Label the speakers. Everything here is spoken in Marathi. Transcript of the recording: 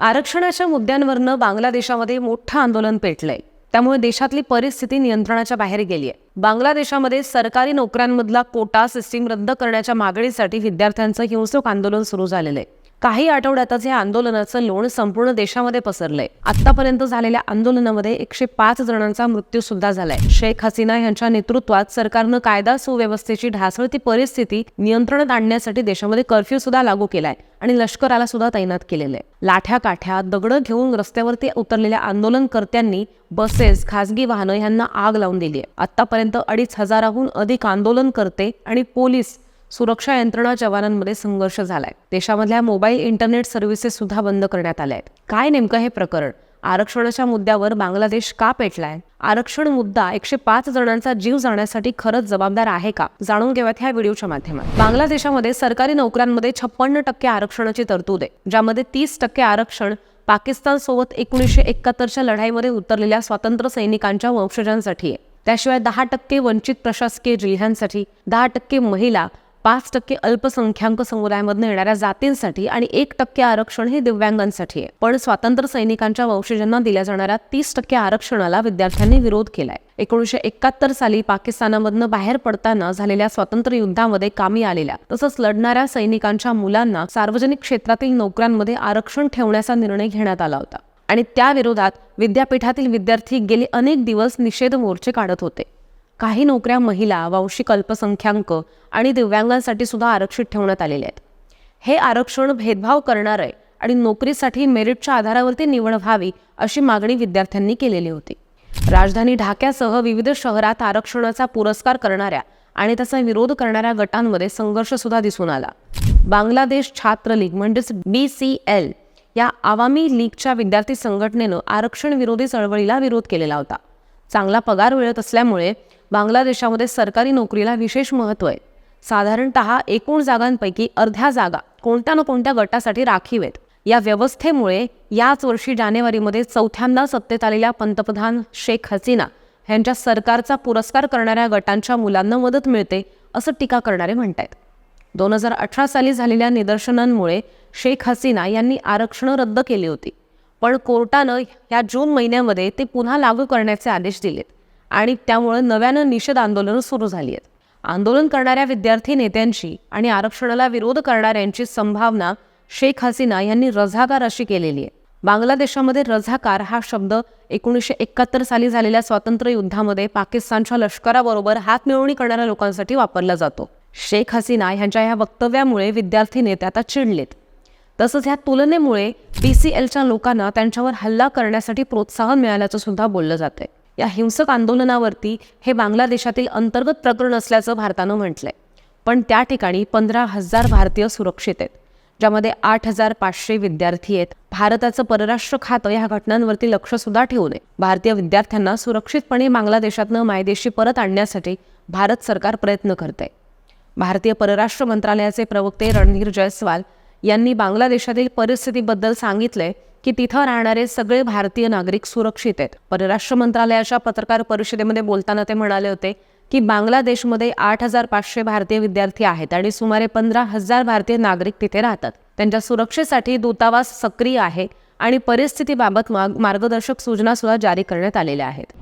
Speaker 1: आरक्षणाच्या मुद्द्यांवरनं बांगलादेशामध्ये मोठं आंदोलन पेटलंय. त्यामुळे देशातली परिस्थिती नियंत्रणाच्या बाहेर गेली आहे बांगलादेशामध्ये सरकारी नोकऱ्यांमधला कोटा सिस्टीम रद्द करण्याच्या मागणीसाठी विद्यार्थ्यांचं हिंसक आंदोलन सुरू झालेलं आहे काही आठवड्यातच या आंदोलनाचं लोण संपूर्ण देशामध्ये पसरलंय. आतापर्यंत झालेल्या आंदोलनामध्ये एकशे पाच जणांचा मृत्यू सुद्धा झालाय. शेख हसीना यांच्या नेतृत्वात सरकारनं कायदा सुव्यवस्थेची ढासळती परिस्थिती नियंत्रणात आणण्यासाठी देशामध्ये कर्फ्यू सुद्धा लागू केलाय आणि लष्कराला सुद्धा तैनात केलेलं आहे. लाठ्या काठ्या दगडं घेऊन रस्त्यावरती उतरलेल्या आंदोलनकर्त्यांनी बसेस खासगी वाहनं यांना आग लावून दिली आहे आतापर्यंत अडीच हजाराहून अधिक आंदोलनकर्ते आणि पोलीस सुरक्षा यंत्रणा जवानांमध्ये संघर्ष झालाय. देशामधल्या मोबाईल इंटरनेट सर्व्हिसेस सुद्धा बंद करण्यात आल्या आहेत काय नेमकं हे प्रकरण? आरक्षणाच्या मुद्द्यावर बांगलादेश का पेटलाय? आरक्षण मुद्दा एकशे पाच जणांचा जीव जाण्यासाठी खरंच जबाबदार आहे का? जाणून घेऊयात ह्या व्हिडिओच्या माध्यमात. बांगलादेशामध्ये सरकारी नोकऱ्यांमध्ये छप्पन्न टक्के आरक्षणाची तरतूद आहे. ज्यामध्ये तीस टक्के आरक्षण पाकिस्तान सोबत एकोणीसशे एकाहत्तरच्या लढाईमध्ये उतरलेल्या स्वातंत्र्य सैनिकांच्या वंशजांसाठी आहे. त्याशिवाय दहा टक्के वंचित प्रशासकीय जिल्ह्यांसाठी दहा टक्के महिला पाच टक्के अल्पसंख्याक समुदायामधून येणाऱ्या जातींसाठी आणि एक टक्के आरक्षण हे दिव्यांगांसाठी आहे. पण स्वातंत्र्य सैनिकांच्या वंशजांना दिल्या जाणाऱ्या तीस टक्के आरक्षणाला विद्यार्थ्यांनी विरोध केलाय. एकोणीसशे एकाहत्तर साली पाकिस्तानामधनं बाहेर पडताना झालेल्या स्वातंत्र्य युद्धामध्ये कामी आलेल्या तसंच लढणाऱ्या सैनिकांच्या मुलांना सार्वजनिक क्षेत्रातील नोकऱ्यांमध्ये आरक्षण ठेवण्याचा निर्णय घेण्यात आला होता. आणि त्या विरोधात विद्यापीठातील विद्यार्थी गेले अनेक दिवस निषेध मोर्चे काढत होते. काही नोकऱ्या महिला वांशिक अल्पसंख्याक आणि दिव्यांगांसाठी सुद्धा आरक्षित ठेवण्यात आलेले आहेत. हे आरक्षण भेदभाव करणार आहे आणि नोकरीसाठी मेरिटच्या आधारावरती निवड व्हावी अशी मागणी विद्यार्थ्यांनी केलेली होती. राजधानी ढाक्यासह विविध शहरात आरक्षणाचा पुरस्कार करणाऱ्या आणि त्याचा विरोध करणाऱ्या गटांमध्ये संघर्ष सुद्धा दिसून आला. बांगलादेश छात्र लीग म्हणजेच बी सी एल या आवामी लीगच्या विद्यार्थी संघटनेनं आरक्षण विरोधी चळवळीला विरोध केलेला होता. चांगला पगार मिळत असल्यामुळे बांगलादेशामध्ये सरकारी नोकरीला विशेष महत्त्व आहे. साधारणत एकूण जागांपैकी अर्ध्या जागा कोणत्या ना कोणत्या गटासाठी राखीव आहेत? या व्यवस्थेमुळे याच वर्षी जानेवारीमध्ये चौथ्यांदा सत्तेत आलेल्या पंतप्रधान शेख हसीना यांच्या सरकारचा पुरस्कार करणाऱ्या गटांच्या मुलांना मदत मिळते असं टीका करणारे म्हणतायत. दोन हजार अठरा साली झालेल्या निदर्शनांमुळे शेख हसीना यांनी आरक्षणं रद्द केली होती. पण कोर्टानं या जून महिन्यामध्ये ते पुन्हा लागू करण्याचे आदेश दिलेत आणि त्यामुळे नव्यानं निषेध आंदोलनं सुरू झाली आहेत आंदोलन करणाऱ्या विद्यार्थी नेत्यांची आणि आरक्षणाला विरोध करणाऱ्यांची संभावना शेख हसीना यांनी रझाकार अशी केलेली आहे. बांगलादेशामध्ये रझाकार हा शब्द एकोणीसशे एकाहत्तर साली झालेल्या स्वातंत्र्य युद्धामध्ये पाकिस्तानच्या लष्कराबरोबर हात मिळवणी करणाऱ्या लोकांसाठी वापरला जातो. शेख हसीना यांच्या ह्या वक्तव्यामुळे विद्यार्थी नेते आता चिडलेत. तसंच ह्या तुलनेमुळे बी सी एलच्या लोकांना त्यांच्यावर हल्ला करण्यासाठी प्रोत्साहन मिळाल्याचं सुद्धा बोललं जातंय. या हिंसक आंदोलनावरती हे बांगलादेशातील अंतर्गत प्रकरण असल्याचं भारतानं म्हटलंय. पण त्या ठिकाणी पंधरा हजार भारतीय सुरक्षित आहेत ज्यामध्ये आठ हजार पाचशे विद्यार्थी आहेत. भारताचं परराष्ट्र खातं या घटनांवरती लक्ष सुद्धा ठेवू नये भारतीय विद्यार्थ्यांना सुरक्षितपणे बांगलादेशातनं मायदेशी परत आणण्यासाठी भारत सरकार प्रयत्न करत आहे भारतीय परराष्ट्र मंत्रालयाचे प्रवक्ते रणधीर जयस्वाल यांनी बांगलादेशातील परिस्थितीबद्दल सांगितले की तिथं राहणारे सगळे भारतीय नागरिक सुरक्षित आहेत. परराष्ट्र मंत्रालयाच्या पत्रकार परिषदेमध्ये बोलताना ते म्हणाले होते की बांगलादेशमध्ये आठ हजार पाचशे भारतीय विद्यार्थी आहेत आणि सुमारे पंधरा हजार भारतीय नागरिक तिथे राहतात. त्यांच्या सुरक्षेसाठी दूतावास सक्रिय आहे आणि परिस्थितीबाबत मार्गदर्शक सूचना सुद्धा जारी करण्यात आलेल्या आहेत.